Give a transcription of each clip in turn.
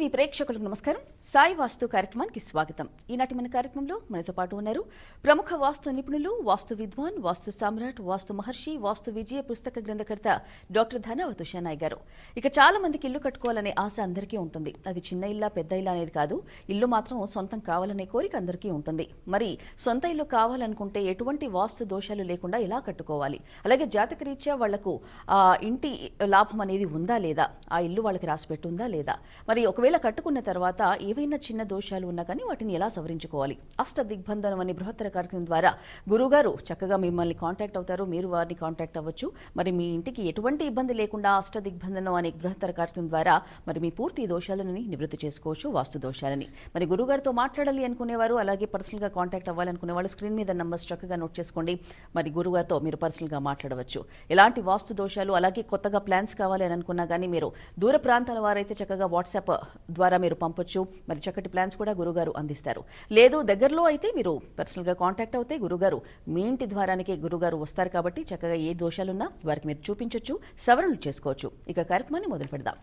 TV ప్రేక్షకులకు నమస్కారం. సాయి వాస్తు కార్యక్రమానికి స్వాగతం. ఈనాటి మన కార్యక్రమంలో మనతో పాటు ఉన్నారు ప్రముఖ వాస్తు నిపుణులు వాస్తు విద్వాన్ వాస్తు సామ్రాట్ వాస్తు మహర్షి వాస్తు విజయ పుస్తక గ్రంథకర్త డాక్టర్ ధనావత్ ఉషానాయ్ గారు. ఇక చాలా మందికి ఇల్లు కట్టుకోవాలనే ఆశ అందరికీ ఉంటుంది. అది చిన్న ఇల్లా పెద్ద ఇల్లా అనేది కాదు. ఇల్లు మాత్రం సొంతం కావాలనే కోరిక అందరికీ ఉంటుంది. మరి సొంత ఇల్లు కావాలనుకుంటే ఎటువంటి వాస్తు దోషాలు లేకుండా ఎలా కట్టుకోవాలి? అలాగే జాతకరీత్యా వాళ్ళకు ఆ ఇంటి లాభం అనేది ఉందా లేదా? ఆ ఇల్లు వాళ్ళకి రాసి పెట్టుందా లేదా? మరి ఒకవేళ కట్టుకున్న తర్వాత ఏవైనా చిన్న దోషాలు ఉన్నా కానీ వాటిని ఎలా సవరించుకోవాలి? అష్ట దిగ్బంధనం అనే బృహత్తర కార్యక్రమం ద్వారా గురుగారు చక్కగా మిమ్మల్ని కాంటాక్ట్ అవుతారు. మీరు వారిని కాంటాక్ట్ అవ్వచ్చు. మరి మీ ఇంటికి ఎటువంటి ఇబ్బంది లేకుండా అష్ట దిగ్బంధనం అనే బృహత్తర కార్యక్రమం ద్వారా మరి మీ పూర్తి దోషాలను నివృత్తి చేసుకోవచ్చు వాస్తు దోషాలని. మరి గురుగారితో మాట్లాడాలి అనుకునేవారు అలాగే పర్సనల్గా కాంటాక్ట్ అవ్వాలనుకునే వాళ్ళు స్క్రీన్ మీద నంబర్స్ చక్కగా నోట్ చేసుకోండి. మరి గురుగారితో మీరు పర్సనల్గా మాట్లాడవచ్చు. ఎలాంటి వాస్తు దోషాలు అలాగే కొత్తగా ప్లాన్స్ కావాలి అని అనుకున్నా కానీ మీరు దూర ప్రాంతాల వారైతే చక్కగా వాట్సాప్ ద్వారా మీరు పంపొచ్చు. మరి చక్కటి ప్లాన్స్ కూడా గురుగారు అందిస్తారు. లేదు దగ్గరలో అయితే మీరు పర్సనల్గా కాంటాక్ట్ అవుతే గురుగారు మీ ఇంటి ద్వారానికి గురుగారు వస్తారు కాబట్టి చక్కగా ఏ దోషాలున్నా వారికి మీరు చూపించవచ్చు సవరణలు చేసుకోవచ్చు. ఇక కార్యక్రమాన్ని మొదలు పెడదాం.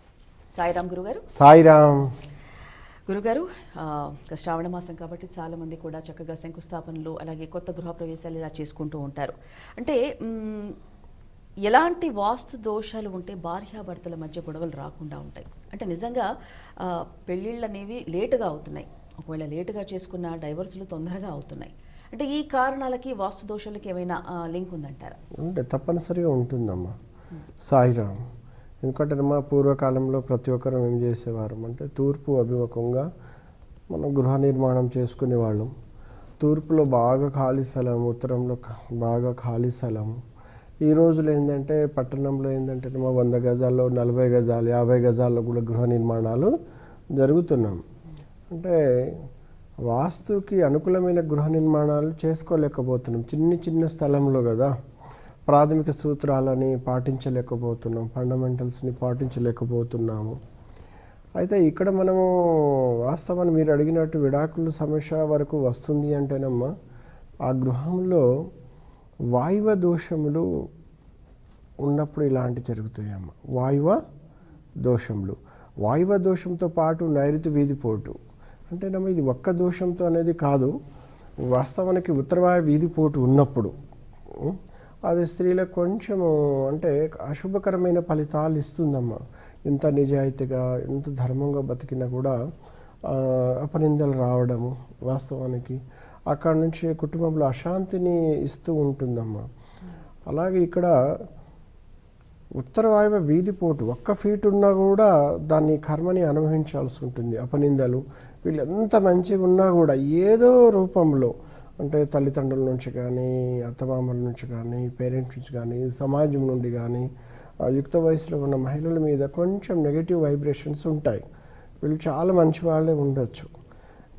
సాయిరామ్ గురుగారు. సాయిరామ్. గురుగారు శ్రావణ మాసం కాబట్టి చాలా మంది కూడా చక్కగా శంకుస్థాపనలు అలాగే కొత్త గృహ ప్రవేశాలు ఇలా చేసుకుంటూ ఉంటారు. అంటే ఎలాంటి వాస్తు దోషాలు ఉంటే భార్యాభర్తల మధ్య గొడవలు రాకుండా ఉంటాయి. అంటే నిజంగా పెళ్ళిళ్ళు అనేవి లేటుగా అవుతున్నాయి. ఒకవేళ లేటుగా చేసుకున్న డైవర్సులు తొందరగా అవుతున్నాయి. అంటే ఈ కారణాలకి వాస్తు దోషాలకి ఏమైనా లింక్ ఉందంటారా? అంటే తప్పనిసరిగా ఉంటుందమ్మా. సాయిరామ్. ఎందుకంటే మా పూర్వకాలంలో ప్రతి ఒక్కరం ఏం చేసేవారు అంటే తూర్పు అభిముఖంగా మనం గృహ నిర్మాణం చేసుకునేవాళ్ళం. తూర్పులో బాగా ఖాళీ స్థలం ఉత్తరంలో బాగా ఖాళీ స్థలం ఈ రోజులు ఏంటంటే పట్టణంలో ఏంటంటే మా వంద గజాల్లో నలభై గజాలు యాభై గజాల్లో కూడా గృహ నిర్మాణాలు జరుగుతున్నాం. అంటే వాస్తుకి అనుకూలమైన గృహ నిర్మాణాలు చేసుకోలేకపోతున్నాం. చిన్న చిన్న స్థలంలో కదా. ప్రాథమిక సూత్రాలని పాటించలేకపోతున్నాం. ఫండమెంటల్స్ని పాటించలేకపోతున్నాము. అయితే ఇక్కడ మనము వాస్తవాన్ని మీరు అడిగినట్టు విడాకుల సమస్య వరకు వస్తుంది అంటేనమ్మా ఆ గృహంలో వాయువ దోషములు ఉన్నప్పుడు ఇలాంటి జరుగుతాయమ్మ వాయువ దోషములు. వాయువ దోషంతో పాటు నైరుతి వీధిపోటు అంటేనమ్మా ఇది ఒక్క దోషంతో అనేది కాదు. వాస్తవానికి ఉత్తరవాయు వీధిపోటు ఉన్నప్పుడు అది స్త్రీలకు కొంచెము అంటే అశుభకరమైన ఫలితాలు ఇస్తుందమ్మా. ఎంత నిజాయితీగా ఎంత ధర్మంగా బతికినా కూడా అపనిందలు రావడము వాస్తవానికి అక్కడ నుంచి కుటుంబంలో అశాంతిని ఇస్తూ ఉంటుందమ్మా. అలాగే ఇక్కడ ఉత్తర వాయువ వీధిపోటు ఒక్క ఫీట్ ఉన్నా కూడా దాన్ని కర్మని అనుభవించాల్సి ఉంటుంది. అపనిందలు వీళ్ళు ఎంత మంచిగా ఉన్నా కూడా ఏదో రూపంలో అంటే తల్లిదండ్రుల నుంచి కానీ అత్తమామల నుంచి కానీ పేరెంట్స్ నుంచి కానీ సమాజం నుండి కానీ ఆ యుక్త వయసులో ఉన్న మహిళల మీద కొంచెం నెగిటివ్ వైబ్రేషన్స్ ఉంటాయి. వీళ్ళు చాలా మంచి వాళ్ళే ఉండొచ్చు.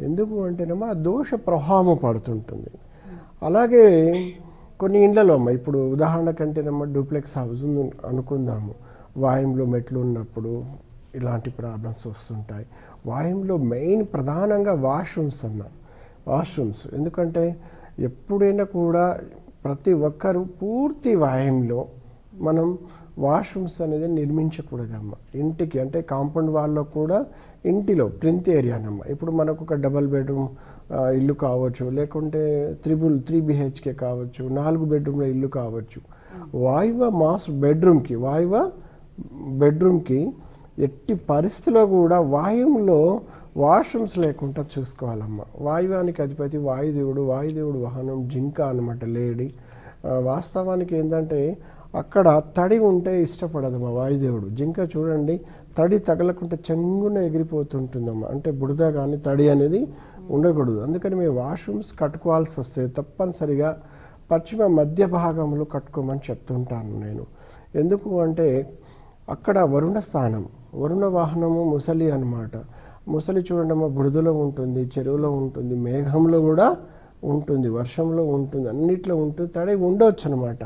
ఎందుకు అంటేనేమో ఆ దోష ప్రవాహము పడుతుంటుంది. అలాగే కొన్ని ఇండ్లలో అమ్మ ఇప్పుడు ఉదాహరణ కంటేనమ్మా డూప్లెక్స్ హౌస్ ఉంది అనుకుందాము. వాయుంలో మెట్లు ఉన్నప్పుడు ఇలాంటి ప్రాబ్లమ్స్ వస్తుంటాయి. వాయుంలో మెయిన్ ప్రధానంగా వాష్రూమ్స్ అన్న వాష్రూమ్స్ ఎందుకంటే ఎప్పుడైనా కూడా ప్రతి ఒక్కరు పూర్తి వాయంలో మనం వాష్రూమ్స్ అనేది నిర్మించకూడదమ్మ. ఇంటికి అంటే కాంపౌండ్ వాళ్ళలో కూడా ఇంటిలో ప్రింత్ ఏరియానమ్మ ఇప్పుడు మనకు ఒక డబల్ బెడ్రూమ్ ఇల్లు కావచ్చు లేకుంటే త్రిబుల్ త్రీ బిహెచ్కే కావచ్చు నాలుగు బెడ్రూమ్ల ఇల్లు కావచ్చు. వాయువ మాస్ బెడ్రూమ్కి వాయువ బెడ్రూమ్కి ఎట్టి పరిస్థితిలో కూడా వాయువులో వాష్రూమ్స్ లేకుండా చూసుకోవాలమ్మ. వాయువానికి అధిపతి వాయుదేవుడు వాయుదేవుడు వాహనం జింక అనమాట లేడీ. వాస్తవానికి ఏంటంటే అక్కడ తడి ఉంటే ఇష్టపడదమ్మా వాయుదేవుడు. జింక చూడండి తడి తగలకుంటే చెంగున ఎగిరిపోతుంటుందమ్మ. అంటే బురద కానీ తడి అనేది ఉండకూడదు. అందుకని మేము వాష్రూమ్స్ కట్టుకోవాల్సి వస్తే తప్పనిసరిగా పశ్చిమ మధ్య భాగంలో కట్టుకోమని చెప్తుంటాను నేను. ఎందుకు అంటే అక్కడ వరుణ స్థానం వరుణ వాహనము ముసలి అన్నమాట. ముసలి చూడండమ్మా బురదలో ఉంటుంది చెరువులో ఉంటుంది మేఘంలో కూడా ఉంటుంది వర్షంలో ఉంటుంది అన్నిట్లో ఉంటుంది తడి ఉండవచ్చు అనమాట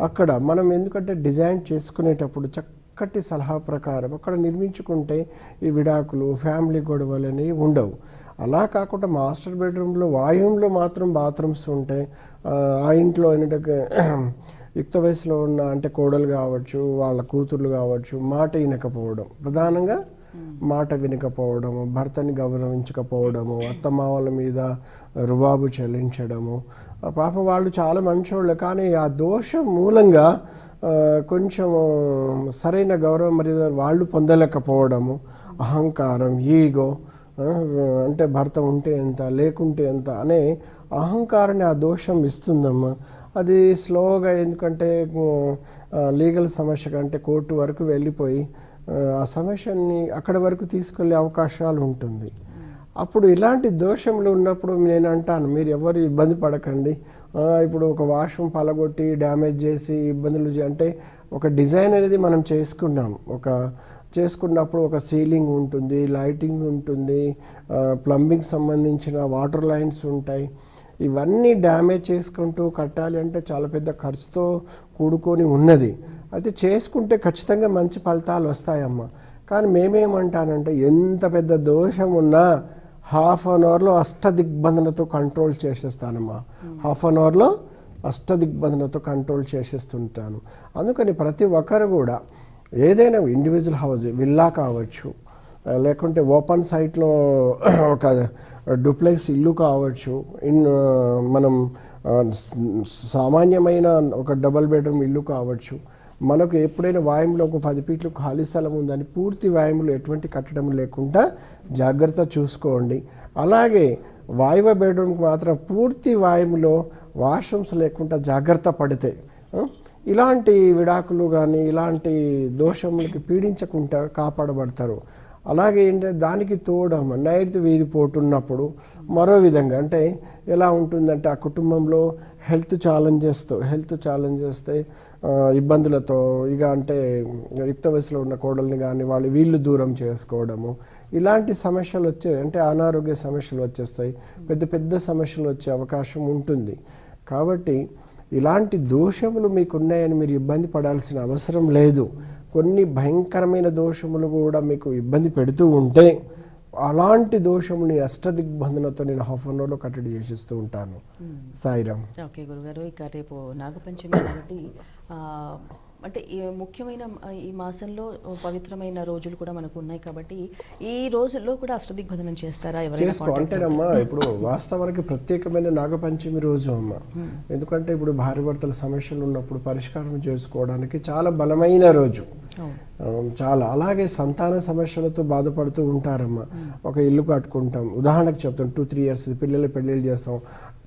అక్కడ మనం ఎందుకంటే డిజైన్ చేసుకునేటప్పుడు చక్క చక్కటి సలహా ప్రకారం అక్కడ నిర్మించుకుంటే ఈ విడాకులు ఫ్యామిలీ గొడవలు అనేవి ఉండవు. అలా కాకుండా మాస్టర్ బెడ్రూమ్లో వాయువులో మాత్రం బాత్రూమ్స్ ఉంటాయి ఆ, ఇంట్లో ఏంటంటే యుక్త వయసులో ఉన్న అంటే కోడలు కావచ్చు వాళ్ళ కూతుర్లు కావచ్చు మాట వినకపోవడం. ప్రధానంగా మాట వినకపోవడము భర్తని గౌరవించకపోవడము అత్తమామల మీద రుబాబు చెల్లించడము పాపం వాళ్ళు చాలా మంచోళ్ళు కానీ ఆ దోషం మూలంగా కొంచెం సరైన గౌరవ మర్యాద వాళ్ళు పొందలేకపోవడము అహంకారం ఈగో అంటే భర్త ఉంటే ఎంత లేకుంటే ఎంత అనే అహంకారాన్ని ఆ దోషం ఇస్తుందమ్మా. అది స్లోగా ఎందుకంటే లీగల్ సమస్య కంటే కోర్టు వరకు వెళ్ళిపోయి ఆ, ఆ సమస్యని అక్కడి వరకు తీసుకెళ్ళే అవకాశాలు ఉంటుంది. అప్పుడు ఇలాంటి దోషములు ఉన్నప్పుడు నేను అంటాను మీరు ఎవరు ఇబ్బంది పడకండి. ఇప్పుడు ఒక వాష్రూమ్ పలగొట్టి డ్యామేజ్ చేసి ఇబ్బందులు అంటే ఒక డిజైన్ అనేది మనం చేసుకున్నాం. ఒక చేసుకున్నప్పుడు ఒక సీలింగ్ ఉంటుంది లైటింగ్ ఉంటుంది ప్లంబింగ్ సంబంధించిన వాటర్ లైన్స్ ఉంటాయి. ఇవన్నీ డ్యామేజ్ చేసుకుంటూ కట్టాలి అంటే చాలా పెద్ద ఖర్చుతో కూడుకొని ఉన్నది. అయితే చేసుకుంటే ఖచ్చితంగా మంచి ఫలితాలు వస్తాయమ్మా. కానీ మేమేమంటానంటే ఎంత పెద్ద దోషం ఉన్నా హాఫ్ అన్ అవర్లో అష్టదిగ్బంధనతో కంట్రోల్ చేసేస్తానమ్మా. హాఫ్ అన్ అవర్లో అష్టదిగ్బంధనతో కంట్రోల్ చేసేస్తుంటాను. అందుకని ప్రతి ఒక్కరు కూడా ఏదైనా ఇండివిజువల్ హౌస్ విల్లా కావచ్చు లేకుంటే ఓపెన్ సైట్లో ఒక డూప్లెక్స్ ఇల్లు కావచ్చు ఇన్ మనం సామాన్యమైన ఒక డబల్ బెడ్రూమ్ ఇల్లు కావచ్చు మనకు ఎప్పుడైనా వాయుములో ఒక పది ఫీట్లు ఖాళీ స్థలం ఉందని పూర్తి వాయుములు ఎటువంటి కట్టడం లేకుండా జాగ్రత్త చూసుకోండి. అలాగే వాయువ బెడ్రూమ్కి మాత్రం పూర్తి వాయుములో వాష్రూమ్స్ లేకుండా జాగ్రత్త పడితే ఇలాంటి విడాకులు కానీ ఇలాంటి దోషములకి పీడించకుండా కాపాడబడతారు. అలాగే ఏంటంటే దానికి తోడం నైరుతి వీధి పోటున్నప్పుడు మరో విధంగా అంటే ఎలా ఉంటుందంటే ఆ కుటుంబంలో హెల్త్ ఛాలెంజెస్తో హెల్త్ ఛాలెంజెస్తే ఇబ్బందులతో ఇక అంటే యుక్త వయసులో ఉన్న కోడల్ని కానీ వాళ్ళు వీళ్ళు దూరం చేసుకోవడము. ఇలాంటి సమస్యలు వచ్చే అంటే అనారోగ్య సమస్యలు వచ్చేస్తాయి. పెద్ద పెద్ద సమస్యలు వచ్చే అవకాశం ఉంటుంది. కాబట్టి ఇలాంటి దోషములు మీకు ఉన్నాయని మీరు ఇబ్బంది పడాల్సిన అవసరం లేదు. కొన్ని భయంకరమైన దోషములు కూడా మీకు ఇబ్బంది పెడుతూ ఉంటే అలాంటి దోషముని అష్టదిగ్బంధనతో నేను హాఫ్ అన్ అవర్లో కట్టడి చేసేస్తూ ఉంటాను. సాయిరామ్. ఓకే గురుగారు ఇక రేపు నాగపంచమి కాబట్టి అంటే ఈ ముఖ్యమైన ఈ మాసంలో పవిత్రమైన రోజులు కూడా మనకు ఉన్నాయి కాబట్టి ఈ రోజుల్లో కూడా అష్టదిగ్బంధనం చేస్తారా ఎవరైనా అంటేనమ్మా ఇప్పుడు వాస్తవానికి ప్రత్యేకమైన నాగపంచమి రోజు అమ్మ. ఎందుకంటే ఇప్పుడు భార్య భర్తల సమస్యలు ఉన్నప్పుడు పరిష్కారం చేసుకోవడానికి చాలా బలమైన రోజు. చాలా. అలాగే సంతాన సమస్యలతో బాధపడుతూ ఉంటారమ్మా. ఒక ఇల్లు కట్టుకుంటాం. ఉదాహరణకు చెప్తాం టూ త్రీ ఇయర్స్ పిల్లలు పెళ్ళిళ్ళు చేస్తాం.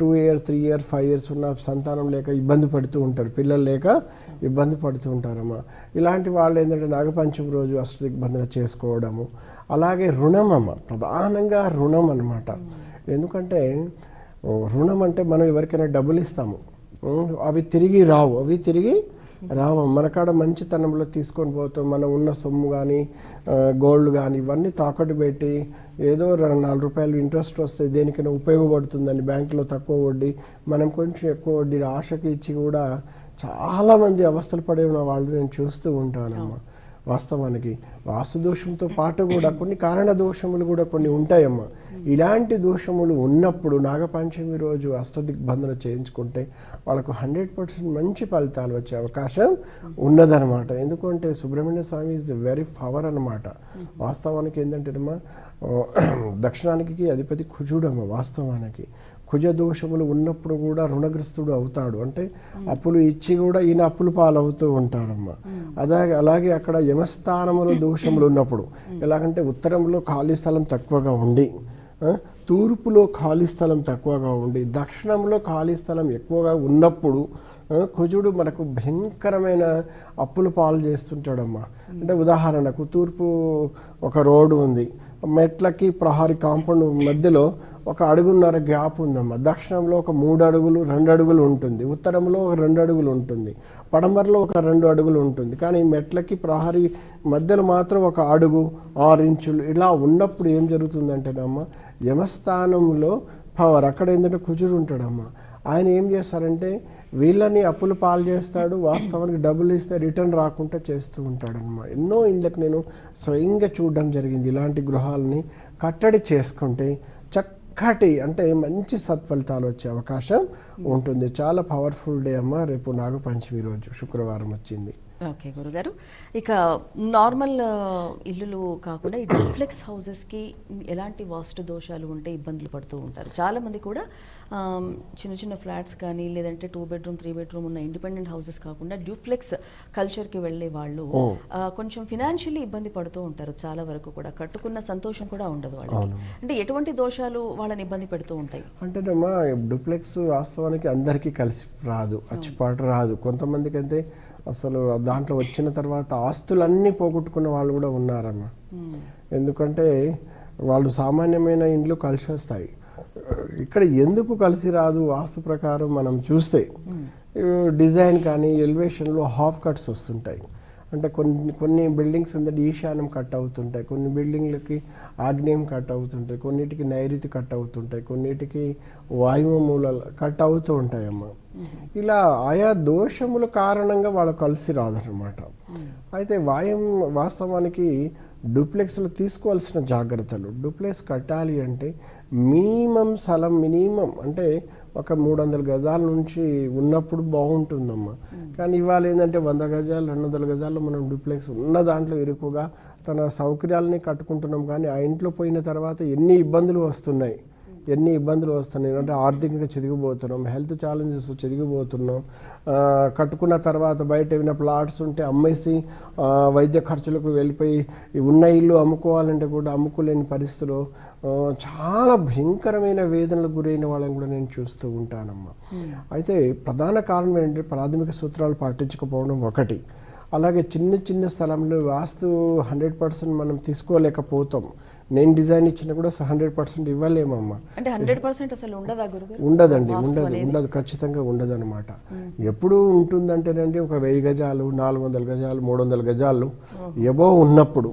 Two years three years five years ఉన్న సంతానం లేక ఇబ్బంది పడుతూ ఉంటారు. పిల్లలు లేక ఇబ్బంది పడుతూ ఉంటారమ్మా. ఇలాంటి వాళ్ళు ఏంటంటే నాగపంచమి రోజు అష్టదిగ్బంధన చేసుకోవడము. అలాగే రుణం అమ్మ ప్రధానంగా రుణం అన్నమాట ఎందుకంటే రుణం అంటే మనం ఎవరికైనా డబ్బులు ఇస్తాము. అవి తిరిగి రావు. అవి తిరిగి రావు మన కాడ మంచితనంలో తీసుకొని పోతాం. మనం ఉన్న సొమ్ము కానీ గోల్డ్ కానీ ఇవన్నీ తాకట్టు పెట్టి ఏదో రెండు నాలుగు రూపాయలు ఇంట్రెస్ట్ వస్తే దేనికైనా ఉపయోగపడుతుందని బ్యాంకులో తక్కువ వడ్డీ మనం కొంచెం ఎక్కువ వడ్డీ ఆశకి ఇచ్చి కూడా చాలామంది అవస్థలు పడే ఉన్న వాళ్ళు నేను చూస్తూ ఉంటానమ్మా. వాస్తవానికి వాస్తు దోషంతో పాటు కూడా కొన్ని కారణ దోషములు కూడా కొన్ని ఉంటాయమ్మా. ఇలాంటి దోషములు ఉన్నప్పుడు నాగపంచమి రోజు అష్టదిగ్బంధన చేయించుకుంటే వాళ్ళకు హండ్రెడ్ పర్సెంట్ మంచి ఫలితాలు వచ్చే అవకాశం ఉన్నదనమాట ఎందుకంటే Subrahmanya Swamy is very power అనమాట వాస్తవానికి ఏంటంటే అమ్మా దక్షిణానికి అధిపతి కుజుడమ్మ వాస్తవానికి. కుజ దోషములు ఉన్నప్పుడు కూడా రుణగ్రస్తుడు అవుతాడు. అంటే అప్పులు ఇచ్చి కూడా ఈయన అప్పులు పాలవుతూ ఉంటాడమ్మా అలాగే అలాగే అక్కడ యమస్థానములో దోషములు ఉన్నప్పుడు ఎలాగంటే ఉత్తరంలో ఖాళీ స్థలం తక్కువగా ఉండి తూర్పులో ఖాళీ స్థలం తక్కువగా ఉండి దక్షిణంలో ఖాళీ స్థలం ఎక్కువగా ఉన్నప్పుడు కుజుడు మనకు భయంకరమైన అప్పులు పాలు చేస్తుంటాడమ్మా. అంటే ఉదాహరణకు తూర్పు ఒక రోడ్డు ఉంది. మెట్లకి ప్రహారీ కాంపౌండ్ మధ్యలో ఒక అడుగున్నర గ్యాప్ ఉందమ్మా. దక్షిణంలో ఒక మూడు అడుగులు రెండు అడుగులు ఉంటుంది. ఉత్తరంలో ఒక రెండు అడుగులు ఉంటుంది. పడమరలో ఒక రెండు అడుగులు ఉంటుంది. కానీ మెట్లకి ప్రహరీ మధ్యలో మాత్రం ఒక అడుగు ఆరు ఇంచులు ఇలా ఉన్నప్పుడు ఏం జరుగుతుందంటేనమ్మా యమస్థానంలో పవర్ అక్కడ ఏంటంటే కుజుడు ఉంటాడమ్మా. ఆయన ఏం చేస్తారంటే వీళ్ళని అప్పులు పాలు చేస్తాడు వాస్తవానికి డబ్బులు ఇస్తే రిటర్న్ రాకుండా చేస్తూ ఉంటాడనమాట. ఎన్నో ఇళ్ళకి నేను స్వయంగా చూడడం జరిగింది ఇలాంటి గృహాలని కట్టడి చేసుకుంటే చక్కటి అంటే మంచి సత్ఫలితాలు వచ్చే అవకాశం ఉంటుంది. చాలా పవర్ఫుల్ డే అమ్మ. రేపు నాగపంచమి రోజు శుక్రవారం వచ్చింది. ఓకే గురుగారు. ఇక నార్మల్ ఇల్లులు కాకుండా ఈ డూప్లెక్స్ హౌసెస్కి ఎలాంటి వాస్తు దోషాలు ఉంటే ఇబ్బందులు పడుతూ ఉంటారు? చాలామంది కూడా చిన్న చిన్న ఫ్లాట్స్ కానీ లేదంటే టూ బెడ్రూమ్ త్రీ బెడ్రూమ్ ఉన్న ఇండిపెండెంట్ హౌసెస్ కాకుండా డ్యూప్లెక్స్ కల్చర్కి వెళ్ళే వాళ్ళు కొంచెం ఫినాన్షియల్లీ ఇబ్బంది పడుతూ ఉంటారు చాలా వరకు కూడా. కట్టుకున్న సంతోషం కూడా ఉండదు అవును. అంటే ఎటువంటి దోషాలు వాళ్ళని ఇబ్బంది పెడుతూ ఉంటాయి? అంటేనమ్మా డూప్లెక్స్ వాస్తవానికి అందరికీ కలిసి రాదు అచ్చిపాటు రాదు. కొంతమందికి అయితే అసలు దాంట్లో వచ్చిన తర్వాత ఆస్తులన్నీ పోగొట్టుకున్న వాళ్ళు కూడా ఉన్నారమ్మా. మ్మ్. ఎందుకంటే వాళ్ళు సామాన్యమైన ఇండ్లు కలిసి వస్తాయి. ఇక్కడ ఎందుకు కలిసి రాదు వాస్తు ప్రకారం మనం చూస్తే డిజైన్ కానీ ఎలివేషన్లో హాఫ్ కట్స్ వస్తుంటాయి. అంటే కొన్ని కొన్ని బిల్డింగ్స్ ఏంటంటే ఈశాన్యం కట్ అవుతుంటాయి కొన్ని బిల్డింగ్లకి ఆగ్నేయం కట్ అవుతుంటాయి కొన్నిటికి నైరుతి కట్ అవుతుంటాయి కొన్నిటికి వాయువు మూలాలు కట్ అవుతూ ఉంటాయమ్మా. ఇలా ఆయా దోషముల కారణంగా వాళ్ళు కలిసి రాదనమాట అయితే వాయం వాస్తవానికి డూప్లెక్స్లో తీసుకోవాల్సిన జాగ్రత్తలు. డూప్లెక్స్ కట్టాలి అంటే మినిమం స్థలం మినిమం అంటే ఒక మూడు వందల గజాల నుంచి ఉన్నప్పుడు బాగుంటుందమ్మా. కానీ ఇవాళ ఏంటంటే వంద గజాలు రెండు వందల గజాల్లో మనం డూప్లెక్స్ ఉన్న దాంట్లో ఇరుకుగా తన సౌకర్యాలని కట్టుకుంటున్నాం. కానీ ఆ ఇంట్లో పోయిన తర్వాత ఎన్ని ఇబ్బందులు వస్తున్నాయి. ఎన్ని ఇబ్బందులు వస్తున్నాయి అంటే ఆర్థికంగా చెదిగిపోతున్నాం హెల్త్ ఛాలెంజెస్ చెదిగిపోతున్నాం కట్టుకున్న తర్వాత బయట ఏమైనా ప్లాట్స్ ఉంటే అమ్మేసి వైద్య ఖర్చులకు వెళ్ళిపోయి ఉన్న ఇల్లు అమ్ముకోవాలంటే కూడా అమ్ముకోలేని పరిస్థితిలో చాలా భయంకరమైన వేదనలకు గురైన వాళ్ళని కూడా నేను చూస్తూ ఉంటానమ్మా. అయితే ప్రధాన కారణం ఏంటంటే ప్రాథమిక సూత్రాలు పాటించకపోవడం ఒకటి. అలాగే చిన్న చిన్న స్థలంలో వాస్తు హండ్రెడ్ పర్సెంట్ మనం తీసుకోలేకపోతాం. నేను డిజైన్ ఇచ్చినా కూడా హండ్రెడ్ పర్సెంట్ ఇవ్వలేమమ్మా. అంటే హండ్రెడ్ పర్సెంట్ అసలు ఉండదా గురుగారు? ఉండదండి ఉండదు? ఉండదు ఖచ్చితంగా ఉండదు అనమాట ఎప్పుడు ఉంటుందంటేనండి ఒక వెయ్యి గజాలు నాలుగు వందల గజాలు మూడు వందల గజాలు ఎబో ఉన్నప్పుడు.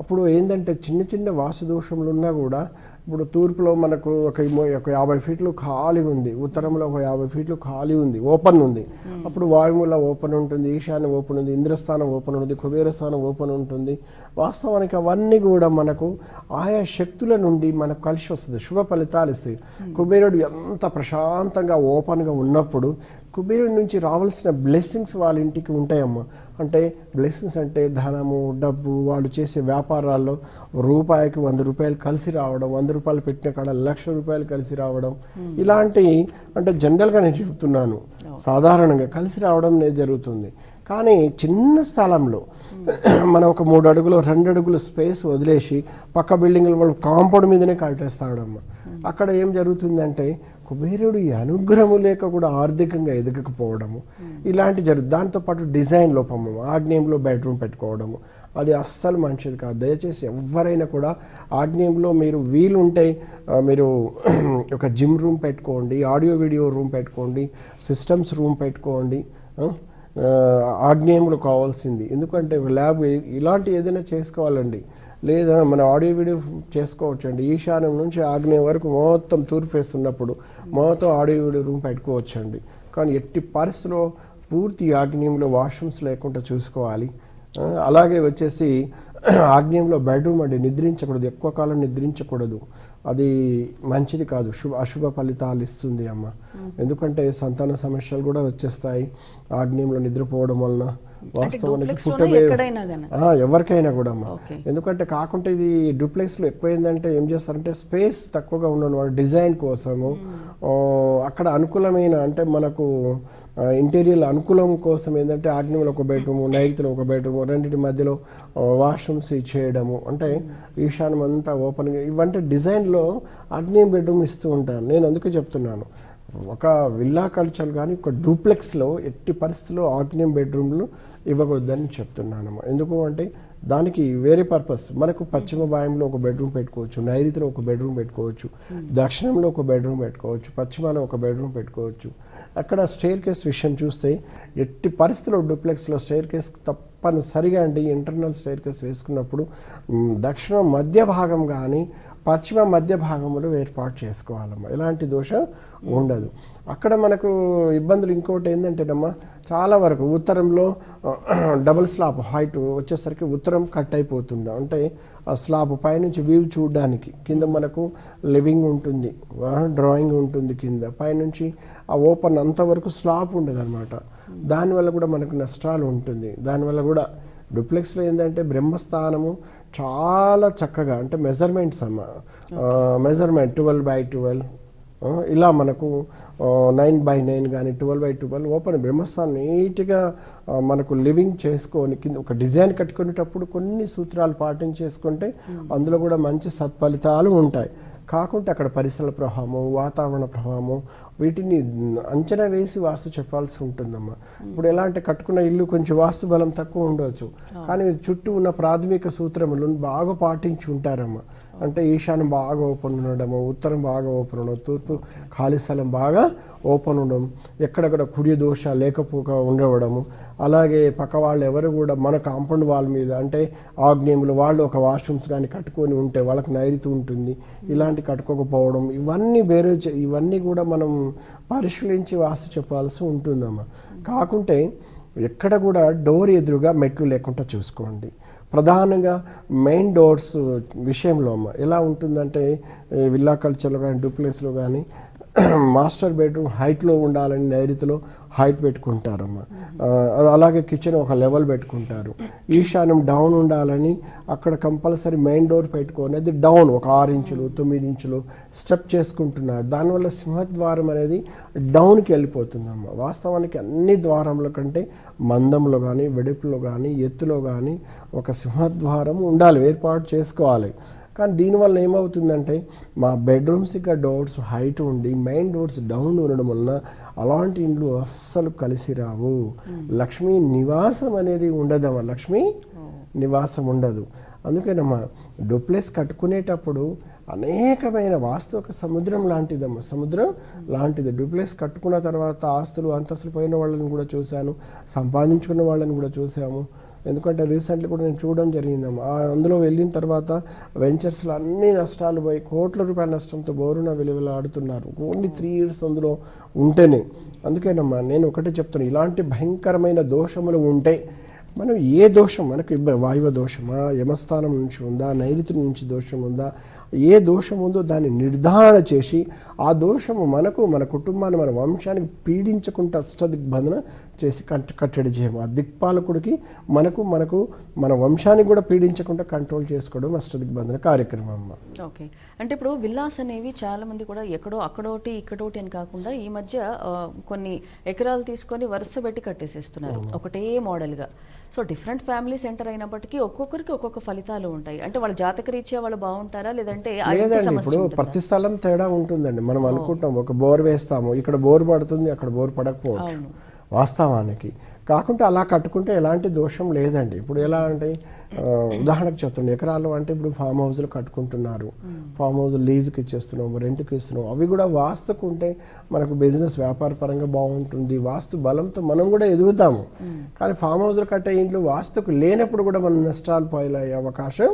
అప్పుడు ఏంటంటే చిన్న చిన్న వాసు దోషములు ఉన్నా కూడా ఇప్పుడు తూర్పులో మనకు ఒక ఒక యాభై ఫీట్లు ఖాళీ ఉంది. ఉత్తరంలో ఒక యాభై ఫీట్లు ఖాళీ ఉంది. ఓపెన్ ఉంది. అప్పుడు వాయుమూల ఓపెన్ ఉంటుంది ఈశాన్యం ఓపెన్ ఉంది ఇంద్రస్థానం ఓపెన్ ఉంది కుబేర స్థానం ఓపెన్ ఉంటుంది. వాస్తవానికి అవన్నీ కూడా మనకు ఆయా శక్తుల నుండి మనకు కలిసి వస్తుంది. శుభ ఫలితాలు ఇస్తాయి. కుబేరుడు ఎంత ప్రశాంతంగా ఓపెన్గా ఉన్నప్పుడు కుబేరుడి నుంచి రావాల్సిన బ్లెస్సింగ్స్ వాళ్ళ ఇంటికి ఉంటాయమ్మా. అంటే బ్లెస్సింగ్స్ అంటే ధనము డబ్బు వాళ్ళు చేసే వ్యాపారాల్లో రూపాయికి వంద రూపాయలు కలిసి రావడం వంద రూపాయలు పెట్టిన కాడ లక్ష రూపాయలు కలిసి రావడం. ఇలాంటి అంటే జనరల్గా నేను చెప్తున్నాను. సాధారణంగా కలిసి రావడం అనేది జరుగుతుంది. కానీ చిన్న స్థలంలో మనం ఒక మూడు అడుగులు రెండు అడుగులు స్పేస్ వదిలేసి పక్క బిల్డింగ్లు వాళ్ళు కాంపౌండ్ మీదనే కట్టేస్తాడమ్మ. అక్కడ ఏం జరుగుతుందంటే కుబేరుడు ఈ అనుగ్రహము లేక కూడా ఆర్థికంగా ఎదగకపోవడము. ఇలాంటి జరుగు దాంతోపాటు డిజైన్ లోపము ఆగ్నేయంలో బెడ్రూమ్ పెట్టుకోవడము. అది అస్సలు మంచిది కాదు. దయచేసి ఎవరైనా కూడా ఆగ్నేయంలో మీరు వీలుంటే మీరు ఒక జిమ్ రూమ్ పెట్టుకోండి ఆడియో వీడియో రూమ్ పెట్టుకోండి సిస్టమ్స్ రూమ్ పెట్టుకోండి ఆగ్నేయంలో కావాల్సింది. ఎందుకంటే ల్యాబ్ ఇలాంటి ఏదైనా చేసుకోవాలండి. లేదా మన ఆడియో వీడియో చేసుకోవచ్చు అండి ఈశాన్యం నుంచి ఆగ్నేయం వరకు మొత్తం తూర్పు వేస్తున్నప్పుడు మొత్తం ఆడియో వీడియో రూమ్ పెట్టుకోవచ్చు అండి కానీ ఎట్టి పరిస్థితిలో పూర్తి ఆగ్నేయంలో వాష్రూమ్స్ లేకుండా చూసుకోవాలి. అలాగే వచ్చేసి ఆగ్నేయంలో బెడ్రూమ్ అండి నిద్రించకూడదు. ఎక్కువ కాలం నిద్రించకూడదు. అది మంచిది కాదు. శుభ అశుభ ఫలితాలు ఇస్తుంది అమ్మ. ఎందుకంటే సంతాన సమస్యలు కూడా వచ్చేస్తాయి. ఆగ్నేయంలో నిద్రపోవడం వలన వాస్తవానికి ఎవరికైనా కూడా అమ్మా. ఎందుకంటే కాకుంటే ఇది డూప్లెక్స్లో ఎక్కువ ఏంటంటే ఏం చేస్తారంటే స్పేస్ తక్కువగా ఉన్న వాళ్ళ డిజైన్ కోసము ఆ, అక్కడ అనుకూలమైన అంటే మనకు ఇంటీరియర్ అనుకూలం కోసం ఏంటంటే ఆగ్నేయంలో ఒక బెడ్రూమ్ నైరుతిలో ఒక బెడ్రూమ్ రెండింటి మధ్యలో వాష్రూమ్స్ చేయడము అంటే ఈశాన్యం అంతా ఓపెన్గా ఇవంటే డిజైన్లో ఆగ్నేయం బెడ్రూమ్ ఇస్తూ ఉంటాను. నేను అందుకే చెప్తున్నాను. ఒక విల్లా కల్చర్ కానీ ఒక డూప్లెక్స్లో ఎట్టి పరిస్థితుల్లో ఆగ్నేయం బెడ్రూమ్లు ఇవ్వకూడదని చెప్తున్నాను ఎందుకు అంటే దానికి వేరే పర్పస్ మనకు పశ్చిమ భాయంలో ఒక బెడ్రూమ్ పెట్టుకోవచ్చు నైరుతిలో ఒక బెడ్రూమ్ పెట్టుకోవచ్చు దక్షిణంలో ఒక బెడ్రూమ్ పెట్టుకోవచ్చు పశ్చిమాన ఒక బెడ్రూమ్ పెట్టుకోవచ్చు. అక్కడ స్టేర్ కేస్ విషయం చూస్తే ఎట్టి పరిస్థితుల్లో డూప్లెక్స్లో స్టేర్ కేస్ తప్పనిసరిగా అండి. ఇంటర్నల్ స్టేర్ కేస్ వేసుకున్నప్పుడు దక్షిణం మధ్య భాగం కానీ పశ్చిమ మధ్య భాగంలో ఏర్పాటు చేసుకోవాలమ్మా. ఎలాంటి దోషం ఉండదు. అక్కడ మనకు ఇబ్బందులు ఇంకోటి ఏంటంటేనమ్మా చాలా వరకు ఉత్తరంలో డబుల్ స్లాబ్ హైట్ వచ్చేసరికి ఉత్తరం కట్ అయిపోతుండే. అంటే ఆ స్లాబ్ పైనుంచి వ్యూ చూడడానికి కింద మనకు లివింగ్ ఉంటుంది డ్రాయింగ్ ఉంటుంది కింద. పైనుంచి ఆ ఓపెన్ అంతవరకు స్లాబ్ ఉండదు అనమాట దానివల్ల కూడా మనకు నష్టాలు ఉంటుంది. దానివల్ల కూడా డూప్లెక్స్లో ఏంటంటే బ్రహ్మస్థానము చాలా చక్కగా అంటే మెజర్మెంట్స్ అమ్మ. మెజర్మెంట్ ట్వెల్వ్ బై ట్వెల్వ్ ఇలా మనకు నైన్ బై నైన్ కానీ ట్వెల్వ్ బై ట్వెల్వ్ ఓపెన్ బ్రహ్మస్థానం నీట్గా మనకు లివింగ్ చేసుకొని కింద ఒక డిజైన్ కట్టుకునేటప్పుడు కొన్ని సూత్రాలు పాటించేసుకుంటే అందులో కూడా మంచి సత్ఫలితాలు ఉంటాయి. కాకుంటే అక్కడ పరిసర ప్రభావము వాతావరణ ప్రభావము వీటిని అంచనా వేసి వాస్తు చెప్పాల్సి ఉంటుందమ్మా. ఇప్పుడు ఎలా అంటే కట్టుకున్న ఇల్లు కొంచెం వాస్తు బలం తక్కువ ఉండవచ్చు కానీ చుట్టూ ఉన్న ప్రాథమిక సూత్రములను బాగా పాటించి ఉంటారమ్మా. అంటే ఈశాన్యం బాగా ఓపెన్ ఉండడము ఉత్తరం బాగా ఓపెన్ ఉండడం తూర్పు ఖాళీ స్థలం బాగా ఓపెన్ ఉండడం ఎక్కడెక్కడ కుడి దోష లేకపోక ఉండవడము. అలాగే పక్క వాళ్ళు ఎవరు కూడా మన కాంపౌండ్ వాళ్ళ మీద అంటే ఆగ్నేయములు వాళ్ళు ఒక వాష్రూమ్స్ కానీ కట్టుకొని ఉంటే వాళ్ళకి నైరుతి ఉంటుంది. ఇలాంటి కట్టుకోకపోవడం ఇవన్నీ వేరే ఇవన్నీ కూడా మనం పరిశీలించి వాస్తు చెప్పాల్సి ఉంటుందమ్మా. కాకుంటే ఎక్కడ కూడా డోర్ ఎదురుగా మెట్లు లేకుండా చూసుకోండి. ప్రధానంగా మెయిన్ డోర్స్ విషయంలో ఎలా ఉంటుందంటే విల్లా కల్చర్లో కానీ డూప్లెక్స్లో కానీ మాస్టర్ బెడ్రూమ్ హైట్లో ఉండాలని నైరుతిలో హైట్ పెట్టుకుంటారమ్మ అలాగే కిచెన్ ఒక లెవెల్ పెట్టుకుంటారు. ఈశాన్యం డౌన్ ఉండాలని అక్కడ కంపల్సరీ మెయిన్ డోర్ పెట్టుకొని అది డౌన్ ఒక ఆరు ఇంచులు తొమ్మిది ఇంచులు స్టెప్ చేసుకుంటున్నారు. దానివల్ల సింహద్వారం అనేది డౌన్కి వెళ్ళిపోతుందమ్మ వాస్తవానికి అన్ని ద్వారముల కంటే మందంలో కానీ వెడుపులో కానీ ఎత్తులో కానీ ఒక సింహద్వారం ఉండాలి ఏర్పాటు చేసుకోవాలి. కానీ దీనివల్ల ఏమవుతుందంటే మా బెడ్రూమ్స్ ఇక డోర్స్ హైట్ ఉండి మెయిన్ డోర్స్ డౌన్ ఉండడం వలన అలాంటి ఇండ్లు అస్సలు కలిసి రావు. లక్ష్మీ నివాసం అనేది ఉండదమ్మా లక్ష్మీ నివాసం ఉండదు. అందుకేనమ్మా డూప్లెక్స్ కట్టుకునేటప్పుడు అనేకమైన వాస్తు ఒక సముద్రం లాంటిదమ్మా. సముద్రం లాంటిది. డూప్లెక్స్ కట్టుకున్న తర్వాత ఆస్తులు అంతస్తులు పోయిన వాళ్ళని కూడా చూశాను. సంపాదించుకున్న వాళ్ళని కూడా చూసాము ఎందుకంటే రీసెంట్లీ కూడా నేను చూడడం జరిగిందమ్మా ఆ అందులో వెళ్ళిన తర్వాత వెంచర్స్లో అన్ని నష్టాలు పోయి కోట్ల రూపాయల నష్టంతో బోరున విలువలాడుతున్నారు. ఓన్లీ త్రీ ఇయర్స్ అందులో ఉంటేనే. అందుకేనమ్మా నేను ఒకటే చెప్తాను ఇలాంటి భయంకరమైన దోషములు ఉంటే మనం ఏ దోషం? మనకు వాయువ దోషమా? యమస్థానం నుంచి ఉందా? నైరుతి నుంచి దోషం ఉందా? ఏ దోషం ఉందో దాన్ని నిర్ధారణ చేసి ఆ దోషము మనకు మన కుటుంబాన్ని మన వంశానికి పీడించకుండా అష్టదిగ్బంధన చేసి కట్ కట్టడి చేయము. ఆ దిక్పాలకుడికి మనకు మనకు మన వంశానికి కూడా పీడించకుండా కంట్రోల్ చేసుకోవడం అష్టదిగ్బంధన కార్యక్రమం అమ్మ. ఓకే. అంటే ఇప్పుడు విల్లాస్ అనేవి చాలా మంది కూడా ఎక్కడో అక్కడోటి ఇక్కడోటి అని కాకుండా ఈ మధ్య కొన్ని ఎకరాలు తీసుకొని వరుస పెట్టి కట్టేసేస్తున్నారు ఒకటే మోడల్గా. సో డిఫరెంట్ ఫ్యామిలీ సెంటర్ అయినప్పటికీ ఒక్కొక్కరికి ఒక్కొక్క ఫలితాలు ఉంటాయి. అంటే వాళ్ళ జాతక రీత్యా వాళ్ళు బాగుంటారా? లేదంటే ఇప్పుడు? ప్రతి స్థలం తేడా ఉంటుందండి. మనం అనుకుంటాం ఒక బోర్ వేస్తాము ఇక్కడ బోర్ పడుతుంది అక్కడ బోర్ పడకపోవచ్చు. వాస్తవానికి. కాకుంటే అలా కట్టుకుంటే ఎలాంటి దోషం లేదండి. ఇప్పుడు ఎలా అంటే ఉదాహరణకు చెప్తాను ఎకరాలు అంటే ఇప్పుడు ఫామ్ హౌస్లు కట్టుకుంటున్నారు. ఫామ్ హౌస్ లీజుకి ఇచ్చేస్తున్నాం రెంట్కి ఇస్తున్నాం అవి కూడా వాస్తుకుంటే మనకు బిజినెస్ వ్యాపార పరంగా బాగుంటుంది. వాస్తు బలంతో మనం కూడా ఎదుగుతాము. కానీ ఫామ్ హౌస్లు కట్టే ఇంట్లో వాస్తుకు లేనప్పుడు కూడా మనం నష్టాలు పాలయ్యే అవకాశం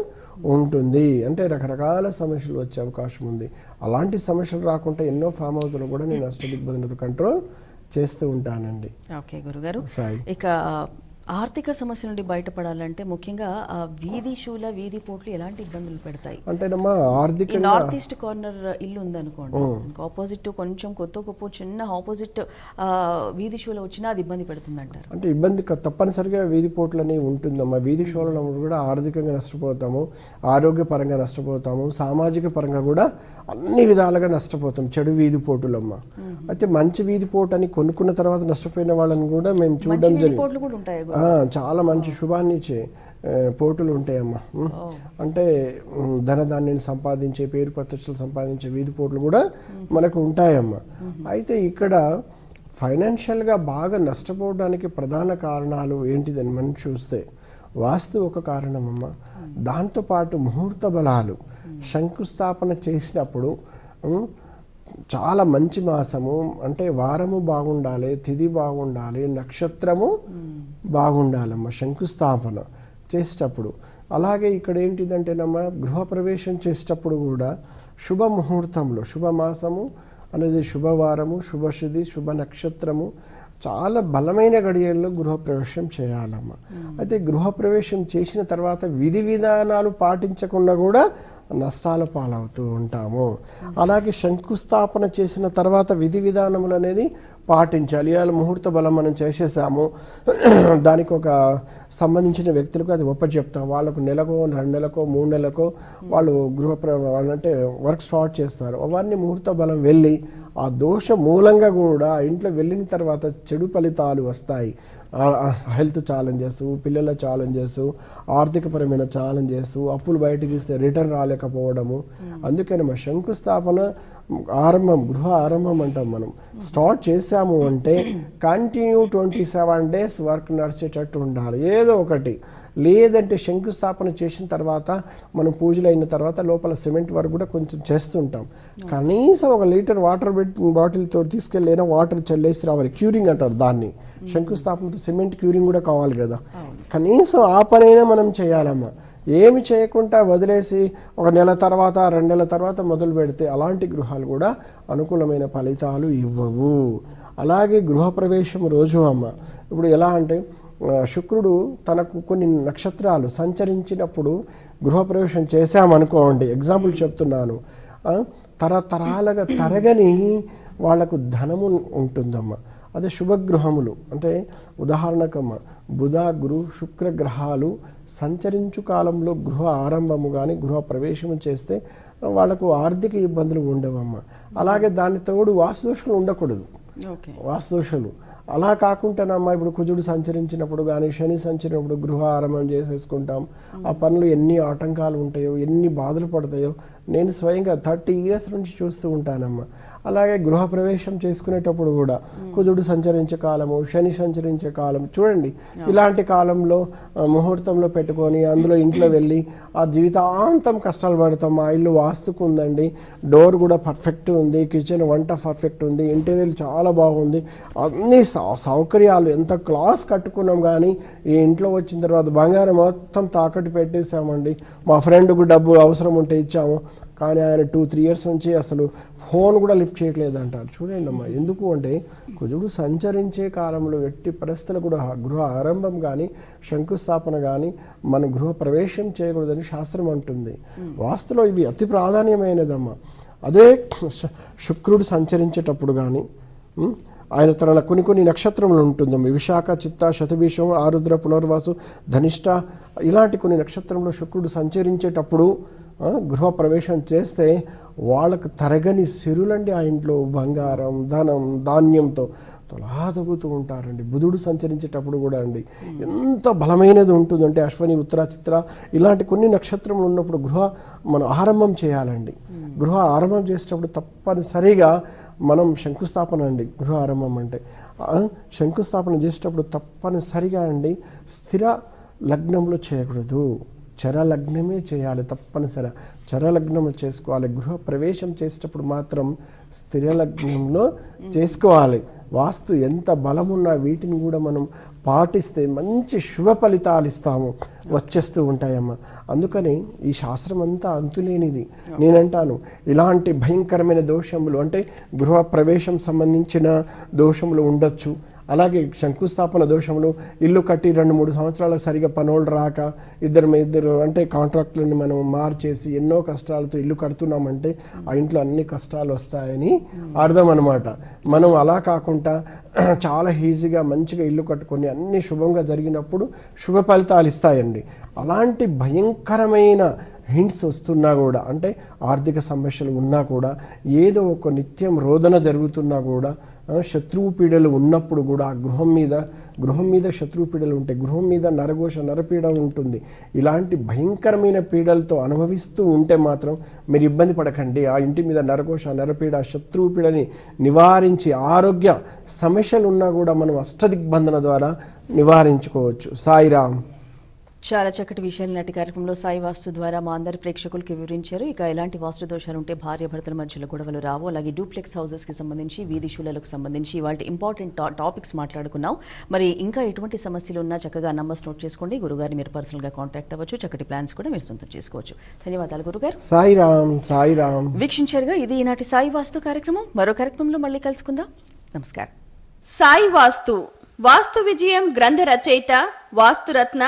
ఉంటుంది. అంటే రకరకాల సమస్యలు వచ్చే అవకాశం ఉంది. అలాంటి సమస్యలు రాకుండా ఎన్నో ఫామ్ హౌస్లు కూడా నేను అష్టదిగ్బంధనతో కంట్రోల్ చేస్తూ ఉంటానండి. ఓకే గురుగారు. ఇక ఆర్థిక సమస్య నుండి బయటపడాలంటే ముఖ్యంగా ఆ వీధి షూల వీధి పోట్లు ఎలాంటి ఇబ్బందులు పెడతాయి? అంటేనమ్మా ఈ ఆర్థికంగా నార్త్ ఈస్ట్ కార్నర్ ఇల్లు ఉందనుకోండి ఆపోజిట్ కొంచెం కొత్త గొప్ప చిన్న ఆపోజిట్ వీధి షోలో వచ్చినా అది ఇబ్బంది పెడుతుంది అంటారు అంటే ఇబ్బంది తప్పనిసరిగా వీధి పోట్లు అనేవి ఉంటుందమ్మా. వీధి షోలలో కూడా ఆర్థికంగా నష్టపోతాము ఆరోగ్యపరంగా నష్టపోతాము సామాజిక పరంగా కూడా అన్ని విధాలుగా నష్టపోతాం. చెడు వీధి పోటులమ్మ. అయితే మంచి వీధి పోటు అని కొనుక్కున్న తర్వాత నష్టపోయిన వాళ్ళని కూడా మేము చూడడం జరిగింది. చాలా మంచి శుభాన్ని ఇచ్చే పోటులు ఉంటాయమ్మా. అంటే ధనధాన్యాన్ని సంపాదించే పేరు ప్రతిష్టలు సంపాదించే వీధి పోట్లు కూడా మనకు ఉంటాయమ్మా. అయితే ఇక్కడ ఫైనాన్షియల్గా బాగా నష్టపోవడానికి ప్రధాన కారణాలు ఏంటిదని మనం చూస్తే వాస్తు ఒక కారణమమ్మా. దాంతోపాటు ముహూర్త బలాలు. శంకుస్థాపన చేసినప్పుడు చాలా మంచి మాసము. అంటే వారము బాగుండాలి తిథి బాగుండాలి నక్షత్రము బాగుండాలమ్మ శంకుస్థాపన చేసేటప్పుడు. అలాగే ఇక్కడ ఏంటిదంటేనమ్మా గృహప్రవేశం చేసేటప్పుడు కూడా శుభ ముహూర్తంలో శుభమాసము అనేది శుభవారము శుభశుద్ధి శుభ నక్షత్రము చాలా బలమైన గడియల్లో గృహప్రవేశం చేయాలమ్మ. అయితే గృహప్రవేశం చేసిన తర్వాత విధి విధానాలు పాటించకుండా కూడా నష్టాల పాలవుతూ ఉంటాము. అలాగే శంకుస్థాపన చేసిన తర్వాత విధి విధానములు అనేది పాటించాలి. ఇవాళ ముహూర్త బలం మనం చేసేసాము. దానికి ఒక సంబంధించిన వ్యక్తులకు అది ఒప్పచెప్తాం. వాళ్ళకు నెలకో రెండు నెలకో మూడు నెలకో వాళ్ళు గృహ అంటే వర్క్ స్టార్ట్ చేస్తారు. అవన్నీ ముహూర్త బలం వెళ్ళి ఆ దోష మూలంగా కూడా ఇంట్లో వెళ్ళిన తర్వాత చెడు ఫలితాలు వస్తాయి. హెల్త్ ఛాలెంజెస్ పిల్లల ఛాలెంజెస్ ఆర్థికపరమైన ఛాలెంజెస్ అప్పులు బయటకు ఇస్తే రిటర్న్ రాలేకపోవడము. అందుకని మా శంకుస్థాపన ఆరంభం గృహ ఆరంభం అంటాం మనం. స్టార్ట్ చేసాము అంటే continue twenty seven days work నడిచేటట్టు ఉండాలి. ఏదో ఒకటి. లేదంటే శంకుస్థాపన చేసిన తర్వాత మనం పూజలు అయిన తర్వాత లోపల సిమెంట్ వర్క్ కూడా కొంచెం చేస్తుంటాం కనీసం ఒక లీటర్ వాటర్ బాటిల్తో తీసుకెళ్ళైనా వాటర్ చల్లేసి రావాలి. క్యూరింగ్ అంటారు దాన్ని. శంకుస్థాపనతో సిమెంట్ క్యూరింగ్ కూడా కావాలి కదా. కనీసం ఆ పనైనా మనం చేయాలమ్మా. ఏమి చేయకుండా వదిలేసి ఒక నెల తర్వాత రెండు నెలల తర్వాత మొదలు పెడితే అలాంటి గృహాలు కూడా అనుకూలమైన ఫలితాలు ఇవ్వవు. అలాగే గృహప్రవేశం రోజు అమ్మ. ఇప్పుడు ఎలా అంటే శుక్రుడు తనకు కొన్ని నక్షత్రాలు సంచరించినప్పుడు గృహప్రవేశం చేశామనుకోండి. ఎగ్జాంపుల్ చెప్తున్నాను. తరతరాలుగా తరగని వాళ్ళకు ధనము ఉంటుందమ్మా. అదే శుభగృహములు అంటే ఉదాహరణకమ్మ బుధ గురు శుక్ర గ్రహాలు సంచరించు కాలంలో గృహ ఆరంభము కానీ గృహ ప్రవేశము చేస్తే వాళ్ళకు ఆర్థిక ఇబ్బందులు ఉండవమ్మ. అలాగే దాని తోడు వాస్తుదోషాలు ఉండకూడదు. వాస్తుదోషాలు అలా కాకుండానమ్మా ఇప్పుడు కుజుడు సంచరించినప్పుడు కానీ శని సంచరినప్పుడు గృహ ఆరంభం చేసేసుకుంటాం. ఆ పనులు ఎన్ని ఆటంకాలు ఉంటాయో ఎన్ని బాధలు పడతాయో నేను స్వయంగా థర్టీ ఇయర్స్ నుంచి చూస్తూ ఉంటానమ్మా. అలాగే గృహ ప్రవేశం చేసుకునేటప్పుడు కూడా కుజుడు సంచరించే కాలము శని సంచరించే కాలం చూడండి. ఇలాంటి కాలంలో ముహూర్తంలో పెట్టుకొని అందులో ఇంట్లో వెళ్ళి ఆ జీవితాంతం కష్టాలు పడతాం. మా ఇల్లు వాస్తుకు ఉందండి డోర్ కూడా పర్ఫెక్ట్ ఉంది. కిచెన్ వంట పర్ఫెక్ట్ ఉంది. ఇంటీరియర్ చాలా బాగుంది. అన్ని సౌ- సౌకర్యాలు ఎంత క్లాస్ కట్టుకున్నాం కానీ ఈ ఇంట్లో వచ్చిన తర్వాత బంగారం మొత్తం తాకట్టు పెట్టేసామండి మా ఫ్రెండ్కు డబ్బు అవసరం ఉంటే ఇచ్చాము. కానీ ఆయన టూ త్రీ ఇయర్స్ నుంచి అసలు ఫోన్ కూడా లిఫ్ట్ చేయట్లేదు అంటారు చూడండి అమ్మా ఎందుకు అంటే కుజుడు సంచరించే కాలంలో ఎట్టి పరిస్థితులు కూడా గృహ ఆరంభం కానీ శంకుస్థాపన కానీ మన గృహ ప్రవేశం చేయకూడదని శాస్త్రం అంటుంది. వాస్తులో ఇవి అతి ప్రాధాన్యమైనదమ్మా. అదే శుక్రుడు సంచరించేటప్పుడు కానీ ఆయన తన కొన్ని కొన్ని నక్షత్రములు ఉంటుందమ్మా. విశాఖ చిత్త శతభీషం ఆరుద్ర పునర్వాసు ధనిష్ట ఇలాంటి కొన్ని నక్షత్రంలో శుక్రుడు సంచరించేటప్పుడు గృహప్రవేశం గృహ ప్రవేశం చేస్తే వాళ్ళకు తరగని సిరులండి ఆ ఇంట్లో. బంగారం ధనం ధాన్యంతో తొలాదగుతూ ఉంటారండి. బుధుడు సంచరించేటప్పుడు కూడా అండి. ఎంత బలమైనది ఉంటుందంటే అశ్వని ఉత్తర చిత్ర ఇలాంటి కొన్ని నక్షత్రములు ఉన్నప్పుడు గృహ మనం ఆరంభం చేయాలండి. గృహ ఆరంభం చేసేటప్పుడు తప్పనిసరిగా మనం శంకుస్థాపన అండి. గృహ ఆరంభం అంటే శంకుస్థాపన చేసేటప్పుడు తప్పనిసరిగా అండి స్థిర లగ్నంలో చేయకూడదు. చరలగ్నమే చేయాలి తప్పనిసరి చరలగ్నం చేసుకోవాలి. గృహ ప్రవేశం చేసేటప్పుడు మాత్రం స్థిరలగ్నంలో చేసుకోవాలి. వాస్తు ఎంత బలమున్నా వీటిని కూడా మనం పాటిస్తే మంచి శుభ ఫలితాలు ఇస్తాము. వచ్చేస్తూ ఉంటాయమ్మ. అందుకని ఈ శాస్త్రం అంతా అంతులేనిది. నేనంటాను ఇలాంటి భయంకరమైన దోషములు అంటే గృహ ప్రవేశం సంబంధించిన దోషములు ఉండొచ్చు. అలాగే శంకుస్థాపన దోషములు ఇల్లు కట్టి రెండు మూడు సంవత్సరాలకు సరిగా పనులు రాక ఇద్దరు ఇద్దరు అంటే కాంట్రాక్టులను మనం మార్చేసి ఎన్నో కష్టాలతో ఇల్లు కడుతున్నామంటే ఆ ఇంట్లో అన్ని కష్టాలు వస్తాయని అర్థం అనమాట మనం అలా కాకుండా చాలా ఈజీగా మంచిగా ఇల్లు కట్టుకొని అన్ని శుభంగా జరిగినప్పుడు శుభ ఫలితాలు ఇస్తాయండి. అలాంటి భయంకరమైన హింట్స్ వస్తున్నా కూడా అంటే ఆర్థిక సమస్యలు ఉన్నా కూడా ఏదో ఒక నిత్యం రోదన జరుగుతున్నా కూడా శత్రువు పీడలు ఉన్నప్పుడు కూడా ఆ గృహం మీద గృహం మీద శత్రువు పీడలు ఉంటాయి గృహం మీద నరఘోష నరపీడ ఉంటుంది. ఇలాంటి భయంకరమైన పీడలతో అనుభవిస్తూ ఉంటే మాత్రం మీరు ఇబ్బంది పడకండి. ఆ ఇంటి మీద నరఘోష నరపీడ శత్రువు పీడని నివారించి ఆరోగ్య సమస్యలు ఉన్నా కూడా మనం అష్టదిగ్బంధన ద్వారా నివారించుకోవచ్చు. సాయిరామ్. చాలా చక్కటి విషయాలు నాటి కార్యక్రమంలో సాయి వాస్తు ద్వారా మా అందరి ప్రేక్షకులకి వివరించారు. ఇక ఎలాంటి వాస్తు దోషాలు ఉంటే భార్య భర్తల మధ్యలో గొడవలు రావు. అలాగే డూప్లెక్స్ హౌసెస్కి సంబంధించి వీధి శూలలకు సంబంధించి వాటి ఇంపార్టెంట్ టాపిక్స్ మాట్లాడుకున్నాం. మరి ఇంకా ఎటువంటి సమస్యలు ఉన్నా చక్కగా నంబర్స్ నోట్ చేసుకోండి. గురుగారిని మీరు పర్సనల్గా కాంటాక్ట్ అవ్వచ్చు. చక్కటి ప్లాన్స్ కూడా మీరు సొంతం చేసుకోవచ్చు. ధన్యవాదాలు గురుగారు. సాయిరామ్ సాయిరామ్. వీక్షించారుగా ఇది ఈనాటి సాయి వాస్తు కార్యక్రమం. మరో కార్యక్రమంలో మళ్ళీ కలుసుకుందాం. నమస్కారం. సాయి వాస్తు వాస్తు విజయం గ్రంథ రచయిత Vasturatna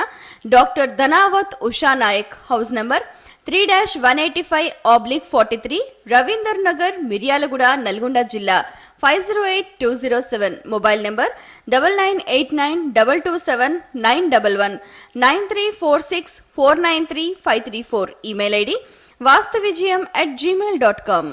doctor Dhanavath Usha Nayak. House number three dash one eighty five oblique forty three Ravinder Nagar Miryalaguda Nalgonda జిల్లా five zero eight two zero seven mobile number double nine eight nine double two seven nine double one nine three four six four nine three five three four email ID Vastu Vijayam at Gmail dot com